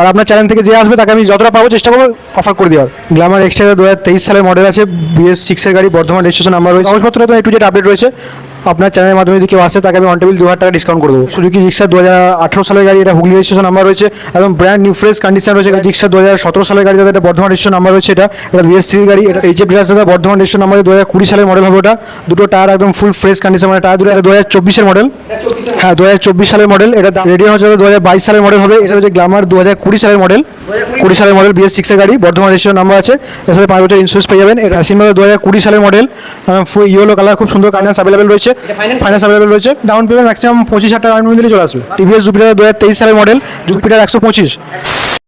আর আপনার চ্যানেল থেকে যে আসবে তাকে আমি যতটা পাবো চেষ্টা করব অফার করে দেওয়ার। গ্ল্যামার এক্সট্রা দু হাজার তেইশ সালের মডেল আছে বিএস সিক্সের গাড়ি বর্ধমান রেজিস্ট্রেশন নাম্বার রয়েছে। কাগজপত্র তো একটু যেটা আপডেট রয়েছে। আপনার চ্যানেলের মাধ্যমে যদি কেউ আসে, তাকে আমি অন টেবিল দু হাজার টাকা ডিসকাউন্ট করে দেবো। সুজুকি জিক্সা দু হাজার সালের গাড়ি, এটা হুগলি রেজিস্ট্রেশন নাম্বার রয়েছে এবং ব্র্যান্ড নিউ ফ্রেশ কন্ডিশন রয়েছে জিক্সা দু হাজার সতেরো সালের গাড়ি যাদের এটা বর্ধমান রেজিস্ট্রেশন নাম্বার রয়েছে, এটা এটা বিএস থ্রি গাড়ি, এটা এইচ এফ দাদা, বর্ধমান রেজিস্ট্রেশন নাম্বার দু হাজার কুড়ি সালের মডেল হবে ওটা। দুটো টায়ার একদম ফুল ফ্রেশ কন্ডিশন মানে টায়ার দুটো দু হাজার চব্বিশের মডেল হ্যাঁ দু হাজার চব্বিশ সালের মডেল এটা রেডি হচ্ছে দু হাজার বাইশ সালের মডেল হবে, এছাড়া হচ্ছে গ্লামার দু হাজার কুড়ি সালের মডেল কুড়ি সালের মডেল বিএস সিক্সের গাড়ি, বর্ধমান রেজিস্ট্রেশন নাম্বার আছে। এছাড়া পাঁচ বছর ইন্স্যুরেন্স পেয়ে যাবেন, এটা সিম্বা দু হাজার কুড়ি সালের মডেল ইয়েলো কালার খুব সুন্দর ফাইন্যান্স অ্যাভেলেবেল রয়েছে। ফাইন্যান্স অ্যাভেলেবেল রয়েছে। ডাউন পেমেন্ট ম্যাক্সিমাম পঁচিশ হাজার টাকা ডাউন পেমেন্ট দিলে চলে আসবে। টিভিএস জুপিটার দু হাজার তেইশ সালের মডেল জুপিটার একশো পঁচিশ।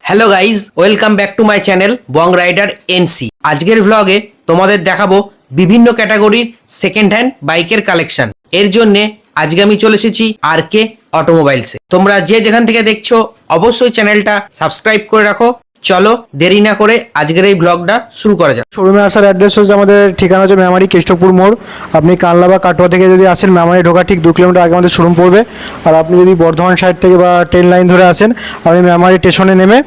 Hello guys welcome back to my channel Bong rider NC আজকের ভ্লগে তোমাদের দেখাবো বিভিন্ন ক্যাটাগরির সেকেন্ড হ্যান্ড বাইকের কালেকশন এর জন্য আজকে আমি চলে এসেছি আর কে অটোমোবাইলসে তোমরা যে যেখান থেকে দেখছ অবশ্যই চ্যানেলটা সাবস্ক্রাইব করে রাখো। চলো দেরি না করে আজকের এই ব্লগটা শুরু করা যাক। শোরুমে আসার অ্যাড্রেস হচ্ছে আমাদের ঠিকানা হচ্ছে মেমারি কেষ্টপুর মোড়। আপনি কানলা বা কাটোয়া থেকে যদি আসেন মেমারি ঢোকা ঠিক দু কিলোমিটার আগে আমাদের শোরুম পড়বে। আর আপনি যদি বর্ধমান সাইড থেকে বা ট্রেন লাইন ধরে আসেন আপনি মেমারি স্টেশনে নেমে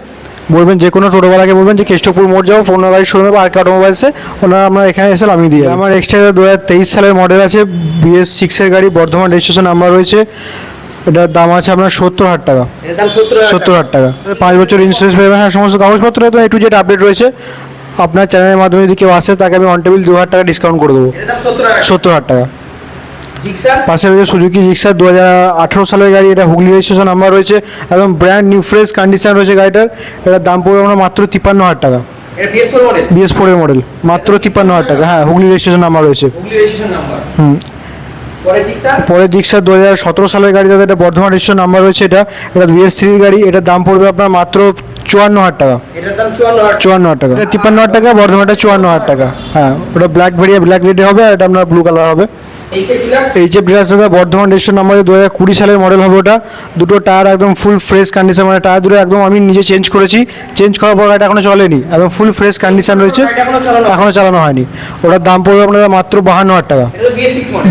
বলবেন যে কোনো টোটোওয়ালাকে বলবেন যে কেষ্টপুর মোড় যাব পনেরো বাড়ির শোরুমে বা আর অটোমোবাইলসে ওনারা আমরা এখানে এসে আমি দিয়ে আমার এক্সট্রা দু হাজার তেইশ সালের মডেল আছে বিএস সিক্সের গাড়ি বর্ধমান রেজিস্ট্রেশন নাম্বার রয়েছে। এটার দাম আছে আপনার সত্তর হাজার টাকা। সত্তর হাজার টাকা? পাঁচ বছর ইন্স্যুরেন্স পেয়ে হ্যাঁ সমস্ত কাগজপত্র তো একটু যেটা আপডেট রয়েছে। আপনার চ্যানেলের মাধ্যমে যদি কেউ আসে তাকে আমি অন টেবিল দু হাজার টাকা ডিসকাউন্ট করে দেবো। সত্তর হাজার টাকা? পাশে রয়েছে সুজুকি জিক্সার? দু হাজার আঠেরো সালের গাড়ি এটা হুগলি রেজিস্ট্রেশন নাম্বার রয়েছে একদম ব্র্যান্ড নিউ ফ্রেশ কন্ডিশন রয়েছে গাড়িটার। এটার দাম পড়বে আমরা মাত্র তিপ্পান্ন হাজার টাকা। বিএস ফোর মডেল মাত্র তিপ্পান্ন হাজার টাকা। হ্যাঁ হুগলি রেজিস্ট্রেশন নাম্বার রয়েছে। হুম পরে জিক্সার দু হাজার সতেরো সালের গাড়ি দাদা এটা বর্ধমান রেজিস্ট্রেশন নাম্বার রয়েছে এটা। এটা বিএস থ্রির গাড়ি এটার দাম পড়বে আপনার মাত্র চুয়ান্ন হাজার টাকা। চুয়ান্ন হাজার টাকা। তিপ্পান্ন হাজার টাকা বর্ধমানটা চুয়ান্ন হাজার টাকা। হ্যাঁ ওটা ব্ল্যাক ভেরিয়া ব্ল্যাক রেডে হবে আর এটা আপনার ব্লু কালার হবে। এইচএফ ডিলাক্স এই যে ডিলাক্স দাদা বর্ধমান রেজিস্ট্রেশন নাম্বার দু হাজার কুড়ি সালের মডেল হবে ওটা। দুটো টায়ার একদম ফুল ফ্রেশ কন্ডিশন মানে টায়ার দুটো একদম আমি নিজে চেঞ্জ করেছি। চেঞ্জ করার পর গাড়িটা এখনও চলেনি। একদম ফুল ফ্রেশ কন্ডিশন রয়েছে। এটা এখনও চালানো হয়নি। ওটার দাম পড়বে আপনার মাত্র বাহান্ন হাজার টাকা।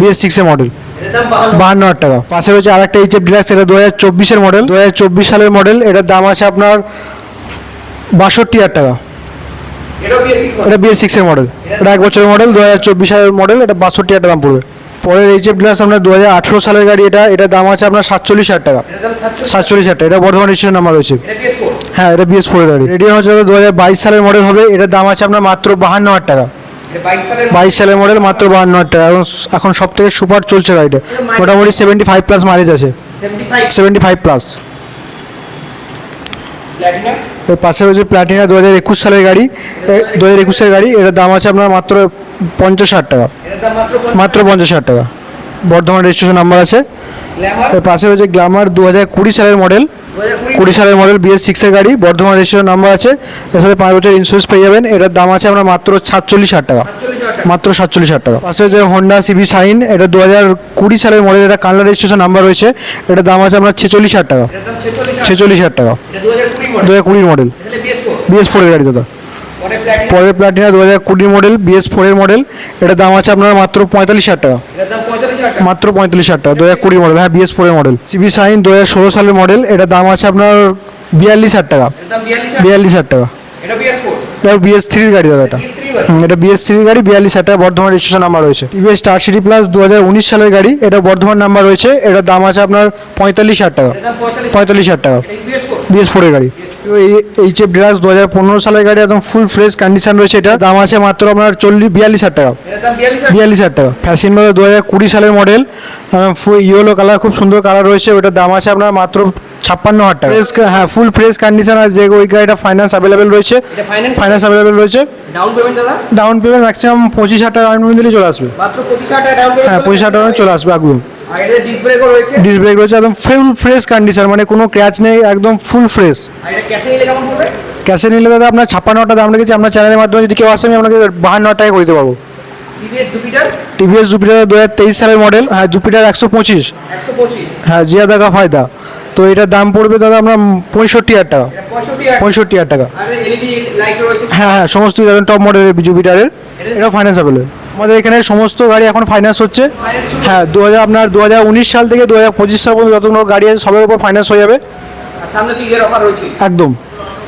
বিএস সিক্সের মডেল বাহান্ন। হাজার টাকা। পাশে রয়েছে আরেকটা এইচ এফ ডিলাক্স এটা দু হাজার চব্বিশের মডেল দু হাজার চব্বিশ সালের মডেল এটার দাম আছে আপনার বাষট্টি হাজার টাকা। এটা বিএস সিক্সের মডেল এটা এক বছরের মডেল দু হাজার চব্বিশ সালের মডেল এটা বাষট্টি হাজার দাম পড়বে। পরের এইচ এফ গ্লাস আপনার দু হাজার আঠেরো সালের গাড়ি এটা এটা দাম আছে আপনার সাতচল্লিশ হাজার টাকা। সাতচল্লিশ। হাজার টাকা। এটা বর্ধমান রেজিস্ট্রেশন নাম্বার রয়েছে। হ্যাঁ এটা বিএস ফোর গাড়ি। রেডি হচ্ছে দু হাজার বাইশ সালের মডেল হবে। এটার দাম আছে আপনার মাত্র বাহান্ন হাজার টাকা। বাইশ সালের মডেল মাত্র বাহান্ন হাজার টাকা। এবং এখন সব থেকে সুপার চলছে গাড়িটা। মোটামুটি সেভেন্টি ফাইভ প্লাস মাইলেজ আছে। সেভেন্টি ফাইভ প্লাস এর পাশে রয়েছে প্ল্যাটিনা দু হাজার একুশ সালের গাড়ি দু হাজার একুশের গাড়ি এটার দাম আছে আপনার মাত্র পঞ্চাশ হাজার টাকা। মাত্র পঞ্চাশ হাজার টাকা। বর্ধমান রেজিস্ট্রেশন নাম্বার আছে। এর পাশে রয়েছে গ্ল্যামার দু হাজার কুড়ি সালের মডেল কুড়ি। সালের মডেল বিএস সিক্সের গাড়ি বর্ধমান রেজিস্ট্রেশন নাম্বার আছে। সাথে পাঁচ বছর ইন্স্যুরেন্স পেয়ে যাবেন। এটার দাম আছে আপনার মাত্র সাতচল্লিশ হাজার টাকা। মাত্র সাতচল্লিশ হাজার টাকা। পাশে যে হোন্ডা সিবি সাইন এটা দু হাজার কুড়ি সালের মডেল এটা কানলা রেজিস্ট্রেশন নাম্বার রয়েছে। এটার দাম আছে আপনার ছেচল্লিশ হাজার টাকা। ছেচল্লিশ হাজার টাকা। দু হাজার কুড়ির মডেল বিএস ফোরের গাড়ি দাদা। পরের প্লাটিনা দু হাজার কুড়ি মডেল বিএস ফোরের মডেল এটার দাম আছে আপনার মাত্র পঁয়তাল্লিশ হাজার টাকা। মাত্র পঁয়তাল্লিশ হাজার টাকা? দু হাজার কুড়ি মডেল হ্যাঁ বিএস ফোরের মডেল সিবি সাইন দু হাজার ষোলো সালের মডেল এটার দাম আছে আপনার বিয়াল্লিশ হাজার টাকা। বিয়াল্লিশ হাজার? টাকা। এটা বিএস থ্রির গাড়ি দাদা এটা। এটা বিএস থ্রির গাড়ি বিয়াল্লিশ হাজার টাকা বর্ধমান রেজিস্ট্রেশন নাম্বার রয়েছে। টিভিএস স্টার সিটি প্লাস দু হাজার উনিশ সালের গাড়ি এটা বর্ধমান নাম্বার রয়েছে এটার দাম আছে আপনার পঁয়তাল্লিশ হাজার টাকা। পঁয়তাল্লিশ হাজার টাকা। বিএস ফোর বিএস ফোরের গাড়ি। এইচ এফ ডিলাক্স দু হাজার পনেরো সালের গাড়ি একদম ফুল ফ্রেশ কন্ডিশন রয়েছে এটা। দাম আছে মাত্র আপনার চল্লিশ বিয়াল্লিশ হাজার টাকা। বিয়াল্লিশ হাজার? টাকা। ফ্যাশন দু হাজার কুড়ি সালের মডেল ফুল ইয়েলো কালার খুব সুন্দর কালার রয়েছে। ওটার দাম আছে আপনার মাত্র ছাপ্পান্ন হাজার টাকা। ফ্রেশ হ্যাঁ ফুল ফ্রেশ কন্ডিশন আর যে ওই গাড়িটা ফাইন্যান্স অ্যাভেলেবেল রয়েছে। ফাইন্যান্স অ্যাভেলেবেল রয়েছে। ডাউন পেমেন্ট দাদা? ডাউন পেমেন্ট ম্যাক্সিমাম পঁচিশ হাজার টাকা ডাউন পেমেন্ট দিলে চলে আসবে। মাত্র পঁচিশ হাজার টাকা ডাউন পেমেন্ট হ্যাঁ পঁচিশ হাজার টাকা চলে আসবে একদম। ডিস ব্রেকও রয়েছে? ব্রেক রয়েছে একদম ফুল ফ্রেশ কন্ডিশন মানে কোনো ক্র্যাচ নেই একদম ফুল ফ্রেশ ক্যাশে নিলে দাদা আপনার ছাপ্পান্ন টাকা দাম রেখেছি আপনার চ্যানেলের মাধ্যমে যদি কেউ আসে আমি আপনাকে বাহান্ন টাকা করে দিতে পারব। টিভিএস জুপিটার দু হাজার তেইশ সালের মডেল হ্যাঁ জুপিটার একশো পঁচিশ। হ্যাঁ জিয়া দাগা ফায়দা। তো এটার দাম পড়বে দাদা আমরা পঁয়ষট্টি হাজার টাকা। পঁয়ষট্টি হাজার। টাকা। হ্যাঁ হ্যাঁ সমস্ত টপ মডেলের জুপিটারের এটাও ফাইন্যান্স অ্যাভেলেবল আমাদের এখানে সমস্ত গাড়ি এখন ফাইন্যান্স হচ্ছে। হ্যাঁ দু হাজার আপনার দু হাজার উনিশ সাল থেকে দু হাজার পঁচিশ সাল পর্যন্ত যতগুলো গাড়ি আছে সবের উপর ফাইন্যান্স হয়ে যাবে। আর সামনে কি এর অফার রয়েছে। একদম।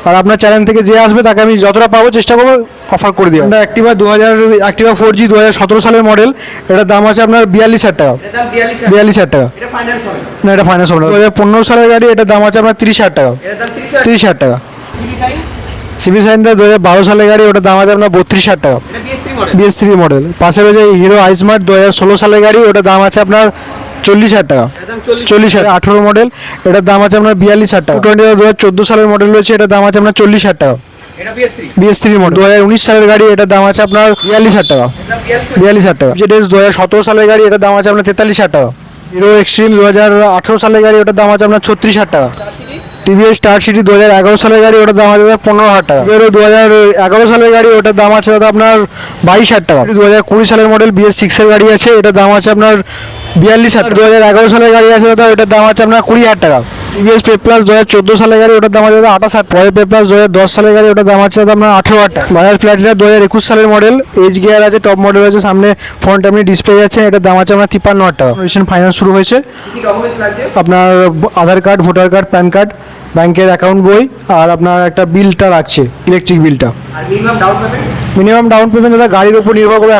আর আপনার চ্যানেল থেকে যে আসবে তাকে আমি যতটা পাবো চেষ্টা করব অফার করে দিই আমরা অ্যাক্টিভা দু হাজার অ্যাক্টিভা ফোর জি দু হাজার সতেরো সালের মডেল এটার দাম আছে আপনার বিয়াল্লিশ হাজার টাকা। বিয়াল্লিশ হাজার। টাকা। এটা ফাইন্যান্স হবে। না এটা ফাইন্যান্স হবে না। দু হাজার পনেরো সালের গাড়ি এটার দাম আছে আপনার তিরিশ হাজার টাকা। তিরিশ হাজার টাকা। সিভি সাইন দু হাজার বারো সালের গাড়ি ওটার দাম আছে আপনার বত্রিশ হাজার টাকা। বিএস থ্রি মডেল পাশে রয়েছে হিরো আইসমার্ট দু হাজার ষোলো সালের গাড়ি ওটার দাম আছে আপনার চল্লিশ হাজার টাকা। চল্লিশ হাজার আঠেরো মডেল এটার দাম আছে আপনার বিয়াল্লিশ হাজার টাকা। টোয়েন্টি দু হাজার চোদ্দ সালের মডেল রয়েছে এটার দাম আছে আপনার চল্লিশ হাজার টাকা। বিএস থ্রি মডেল দু হাজার উনিশ সালের গাড়ি এটার দাম আছে আপনার বিয়াল্লিশ হাজার টাকা। বিয়াল্লিশ বিয়াল্লিশ হাজার টাকা। জেডিএস দু হাজার সতেরো সালের গাড়ি এটার দাম আছে আপনার তেতাল্লিশ হাজার টাকা। হিরো এক্সট্রিম দু হাজার আঠেরো সালের গাড়ি ওটার দাম আছে আপনার ছত্রিশ হাজার টাকা। টিভিএস স্টার সিটি দু হাজার এগারো সালের গাড়ি ওটার দাম আছে দাদা পনেরো হাজার টাকা। এবারও দু হাজার এগারো সালের গাড়ি ওটার দাম আছে দাদা আপনার বাইশ হাজার টাকা। দু হাজার কুড়ি সালের মডেল বিএস সিক্সের গাড়ি আছে এটার দাম আছে আপনার বিয়াল্লিশ হাজার দু হাজার এগারো সালের গাড়ি আছে দাদা ওটার দাম আছে আপনার কুড়ি হাজার টাকা। টিভিএস পে প্লাস দু হাজার চোদ্দ সালের গাড়ি ওটার দাম আছে দাদা আঠাশ হাজার পরে পে প্লাস দু হাজার দশ সালের গাড়ি ওটার দাম আছে দাদা আপনার আঠেরো হাজার টাকা বাজাজ প্ল্যাটিনা দু হাজার একুশ সালের মডেল এইচ গিয়ার আছে টপ মডেল আছে সামনে ফ্রন্ট আপনি ডিসপ্লে আছে এটার দাম আছে আপনার তিপ্পান্ন হাজার টাকা রিসেন্ট ফাইন্যান্স শুরু হয়েছে আপনার Aadhaar card voter card PAN card ব্যাংকের অ্যাকাউন্ট বই আর আপনার একটা বিলটা রাখছে ইলেকট্রিক বিলটা minimum down payment minimum down payment দাদা গাড়ির উপর নির্ভর করে